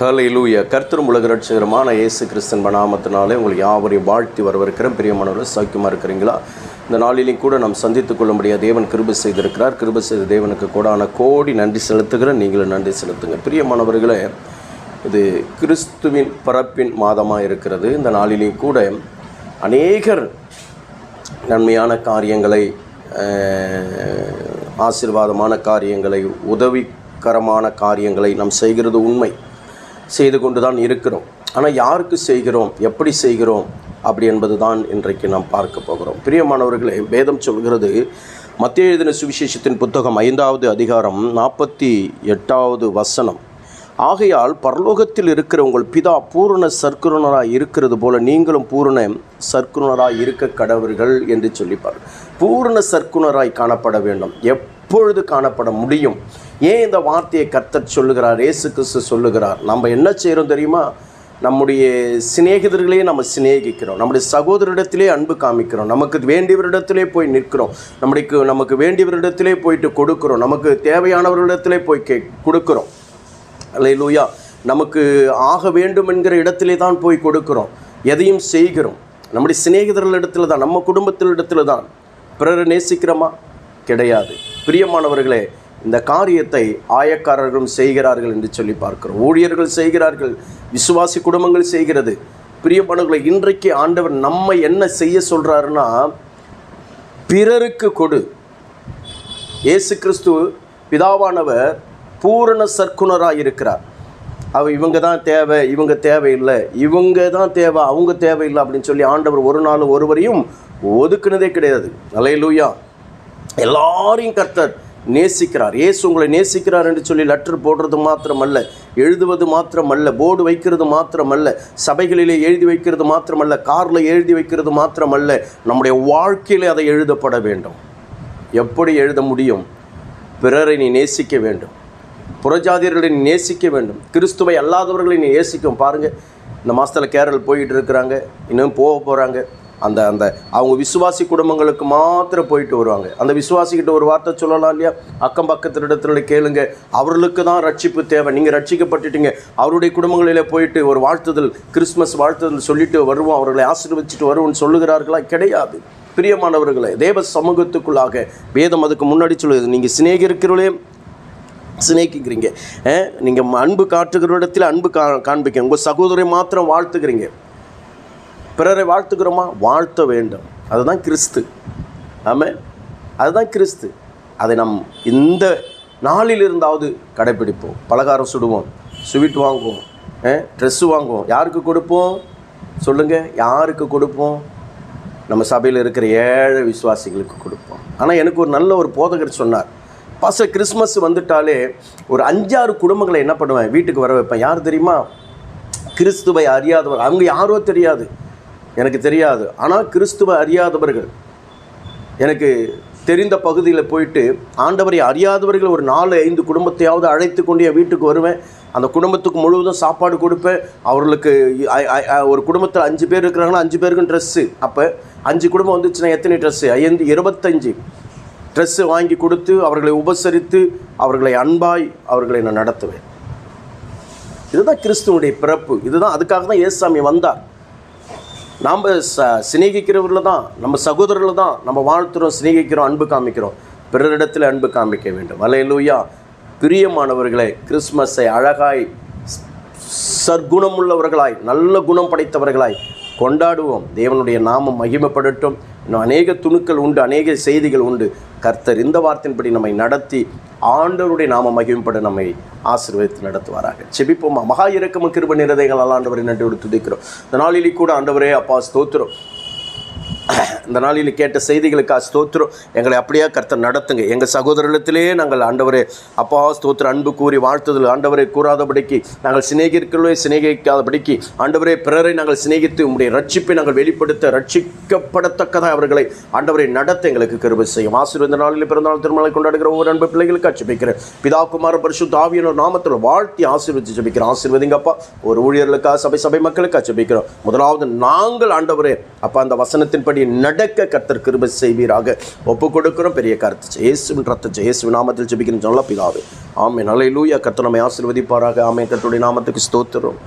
ஹalleluya கர்த்தரும் உலக ரட்சகரமான இயேசு கிறிஸ்தன் நாமத்தினாலே உங்களுக்கு யாவரையும் வாழ்த்தி வரவிருக்கிறேன் பிரியமானவர்கள் சௌக்கியமாக இருக்கிறீங்களா? இந்த நாளிலையும் கூட நாம் சந்தித்துக் கொள்ளும்படியாக தேவன் கிருபை செய்திருக்கிறார். கிருபை செய்த தேவனுக்கு கூடான கோடி நன்றி செலுத்துகிறேன். நீங்களும் நன்றி செலுத்துங்க. பிரியமானவர்களே இது கிறிஸ்துவின் பரப்பின் மாதமாக இருக்கிறது. இந்த நாளிலையும் கூட அநேகர் நன்மையான காரியங்களை ஆசீர்வாதமான காரியங்களை உதவிகரமான காரியங்களை நாம் செய்கிறது உண்மை. செய்து கொண்டு தான் இருக்கிறோம். ஆனால் யாருக்கு செய்கிறோம்? எப்படி செய்கிறோம்? அப்படி என்பது தான் இன்றைக்கு நாம் பார்க்க போகிறோம். பிரியமானவர்களே வேதம் சொல்கிறது மத்திய எழுதின சுவிசேஷத்தின் புத்தகம் ஐந்தாவது அதிகாரம் நாற்பத்தி எட்டாவது வசனம். ஆகையால் பரலோகத்தில் இருக்கிற உங்கள் பிதா பூரண சர்க்குருணராக இருக்கிறது போல நீங்களும் பூரண சர்க்குணராக இருக்க கடவர்கள் என்று சொல்லிப்பார். பூரண சர்க்குணராய் காணப்பட வேண்டும். எப்பொழுது காணப்பட முடியும்? ஏன் இந்த வார்த்தையை கர்த்தர் சொல்லுகிறார் ஏசு கிறிஸ்து சொல்லுகிறார்? நம்ம என்ன செய்கிறோம் தெரியுமா? நம்முடைய சிநேகிதர்களையே நம்ம சிநேகிக்கிறோம். நம்முடைய சகோதரிடத்திலே அன்பு காமிக்கிறோம். நமக்கு வேண்டியவரிடத்திலே போய் நிற்கிறோம். நம்மளுக்கு நமக்கு வேண்டியவரிடத்திலே போயிட்டு கொடுக்குறோம். நமக்கு தேவையானவர்களிடத்திலே போய் கே கொடுக்குறோம். அல்லேலூயா நமக்கு ஆக வேண்டும் என்கிற இடத்திலே தான் போய் கொடுக்குறோம். எதையும் செய்கிறோம். நம்முடைய சிநேகிதர்களிடத்துல தான் நம்ம குடும்பத்திலிடத்துல தான். பிறரை நேசிக்கிறோமா? கிடையாது. பிரியமானவர்களே இந்த காரியத்தை ஆயக்காரர்களும் செய்கிறார்கள் என்று சொல்லி பார்க்கிறோம். ஊழியர்கள் செய்கிறார்கள் விசுவாசி குடும்பங்கள் செய்கிறது. பிரியப்பணுகளை இன்றைக்கு ஆண்டவர் நம்ம என்ன செய்ய சொல்கிறாருன்னா பிறருக்கு கொடு. இயேசு கிறிஸ்து பிதாவானவர் பூரண சர்க்குணராக இருக்கிறார். அவ இவங்க தான் தேவை இவங்க தேவையில்லை இவங்க தான் தேவை அவங்க தேவையில்லை அப்படின்னு சொல்லி ஆண்டவர் ஒரு நாள் ஒருவரையும் ஒதுக்குனதே கிடையாது. அலையலூயா எல்லாரையும் கர்த்தர் நேசிக்கிறார். இயேசு உங்களை நேசிக்கிறார் என்று சொல்லி லெட்டர் போடுறது மாத்திரமல்ல எழுதுவது மாத்திரமல்ல போர்டு வைக்கிறது மாத்திரமல்ல சபைகளிலே எழுதி வைக்கிறது மாத்திரமல்ல காரில் எழுதி வைக்கிறது மாத்திரமல்ல நம்முடைய வாழ்க்கையிலே அதை எழுதப்பட வேண்டும். எப்படி எழுத முடியும்? பிறரை நீ நேசிக்க வேண்டும். புறஜாதியர்களை நீ நேசிக்க வேண்டும். கிறிஸ்துவை அல்லாதவர்களை நீ நேசிக்கும். பாருங்கள் இந்த மாதத்தில் கேரள் போயிட்டு இருக்கிறாங்க இன்னும் போக போகிறாங்க அந்த அந்த அவங்க விசுவாசி குடும்பங்களுக்கு மாத்திரம் போயிட்டு வருவாங்க. அந்த விசுவாசிக்கிட்ட ஒரு வார்த்தை சொல்லலாம் இல்லையா? அக்கம் பக்கத்து இடத்துல கேளுங்க. அவர்களுக்கு தான் ரட்சிப்பு தேவை. நீங்கள் ரட்சிக்கப்பட்டுட்டீங்க. அவருடைய குடும்பங்களில் போயிட்டு ஒரு வாழ்த்துதல் கிறிஸ்மஸ் வாழ்த்துதல் சொல்லிட்டு வருவோம். அவர்களை ஆசீர்வதிச்சுட்டு வருவோம்னு சொல்லுகிறார்களா? கிடையாது. பிரியமானவர்களே தேவ சமூகத்துக்குள்ளாக வேதம் அதுக்கு முன்னாடி சொல்லுது. நீங்கள் சிநேகிருக்கிறவளே சிநேகிக்கிறீங்க. நீங்கள் அன்பு காட்டுகிற இடத்துல அன்பு கா காண்பிக்க. உங்கள் சகோதரை மாத்திரம் வாழ்த்துக்கிறீங்க பிறரை வாழ்த்துக்கிறோமா? வாழ்த்த வேண்டும். அதுதான் கிறிஸ்து. ஆமாம் அதுதான் கிறிஸ்து. அதை நம் இந்த நாளில் இருந்தாவது கடைப்பிடிப்போம். பலகாரம் சுடுவோம். ஸ்வீட் வாங்குவோம். ட்ரெஸ்ஸு வாங்குவோம். யாருக்கு கொடுப்போம்? சொல்லுங்கள் யாருக்கு கொடுப்போம்? நம்ம சபையில் இருக்கிற ஏழை விசுவாசிகளுக்கு கொடுப்போம். ஆனால் எனக்கு ஒரு நல்ல ஒரு போதகர் சொன்னார். பாச கிறிஸ்மஸ் வந்துட்டாலே ஒரு அஞ்சாறு குடும்பங்களை என்ன பண்ணுவேன்? வீட்டுக்கு வர வைப்பேன். யார் தெரியுமா? கிறிஸ்துவை அறியாதவர். அவங்க யாரோ தெரியாது. எனக்கு தெரியாது. ஆனால் கிறிஸ்துவ அறியாதவர்கள் எனக்கு தெரிந்த பகுதியில் போயிட்டு ஆண்டவரை அறியாதவர்கள் ஒரு நாலு ஐந்து குடும்பத்தையாவது அழைத்து கொண்டு என் வீட்டுக்கு வருவேன். அந்த குடும்பத்துக்கு முழுவதும் சாப்பாடு கொடுப்பேன். அவர்களுக்கு ஐ- ஒரு குடும்பத்தில் அஞ்சு பேர் இருக்கிறாங்கன்னா அஞ்சு பேருக்கும் ட்ரெஸ்ஸு அப்போ அஞ்சு குடும்பம் வந்துச்சுன்னா எத்தனை ட்ரெஸ்ஸு ஐந்து இருபத்தஞ்சு. ட்ரெஸ்ஸு வாங்கி கொடுத்து அவர்களை உபசரித்து அவர்களை அன்பாய் அவர்களை நான் நடத்துவேன். இதுதான் கிறிஸ்துவனுடைய பிறப்பு. இதுதான் அதுக்காக தான் ஏசாமி வந்தார். நாம் ச சிநேகிக்கிறவர்கள் தான் நம்ம சகோதரர்கள் தான் நம்ம வாழ்த்துறோம் சிநேகிக்கிறோம் அன்பு காமிக்கிறோம். பிறரிடத்தில் அன்பு காமிக்க வேண்டும். அலையலூயா பிரியமானவர்களை கிறிஸ்மஸை அழகாய் சற்குணமுள்ளவர்களாய் நல்ல குணம் படைத்தவர்களாய் கொண்டாடுவோம். தேவனுடைய நாமம் மகிமைப்படட்டும். இன்னும் அநேக துணுக்கள் உண்டு அநேக செய்திகள் உண்டு. கர்த்தர் இந்த வார்த்தையின்படி நம்மை நடத்தி ஆண்டவருடைய நாம மகிமைப்பட நம்மை ஆசீர்வதித்து நடத்துவாராக. செபிப்போம் மகா இறக்கம கிருப நிறதைகள் ஆண்டவரை நன்றி துதிக்கிறோம். இந்த நாளிலே கூட ஆண்டவரே அப்பா ஸ்தோத்திரம். இந்த நாளில் கேட்ட செய்திகளுக்காக ஸ்தோத்திரம். எங்களை அப்படியே கர்த்தர் நடத்துங்க. எங்கள் சகோதரத்திலேயே நாங்கள் ஆண்டவரே அப்பா ஸ்தோத்திர அன்பு கூறி வாழ்த்துதல். ஆண்டவரை கூறாதபடிக்கு நாங்கள் சிநேகிக்கிறவர்களே சிநேகிக்காதபடிக்கு ஆண்டவரே பிறரை நாங்கள் சிநேகித்து உங்களுடைய ரட்சிப்பை நாங்கள் வெளிப்படுத்த ரட்சிக்கப்படத்தக்கதாக அவர்களை ஆண்டவரை நடத்த எங்களுக்கு கருவ செய்யும். ஆசீர்வாத நாளில் பிறந்தநாள் திருமலை கொண்டாடுகிற ஒவ்வொரு அன்பு பிள்ளைகளுக்கு அச்சபிக்கிறேன் பிதா குமார பரிசு தாவியனோர் நாமத்தில் வாழ்த்தி ஆசீர்வதிச்சு ஜபிக்கிறோம். ஆசீர்வதிங்கப்பா. ஒரு ஊழியர்களுக்காக சபை சபை மக்களுக்கு அச்சபிக்கிறோம் முதலாவது நாங்கள் ஆண்டவரே அப்பா அந்த வசனத்தின்படி நட நடக்க கர்த்தர் கிருப செய்வீராக. ஒப்பு கொடுக்கிறோம் பெரிய கருத்து இயேசுவின் ரத்த இயேசுவின் நாமத்தில் ஜெபிக்கிறோம். சொல்ல பிதாவே. ஆமே நல்ல லூயா கர்த்தர் நம்மை ஆசீர்வதிப்பாராக. ஆமே கத்துடைய நாமத்துக்கு ஸ்தோத்திரம்.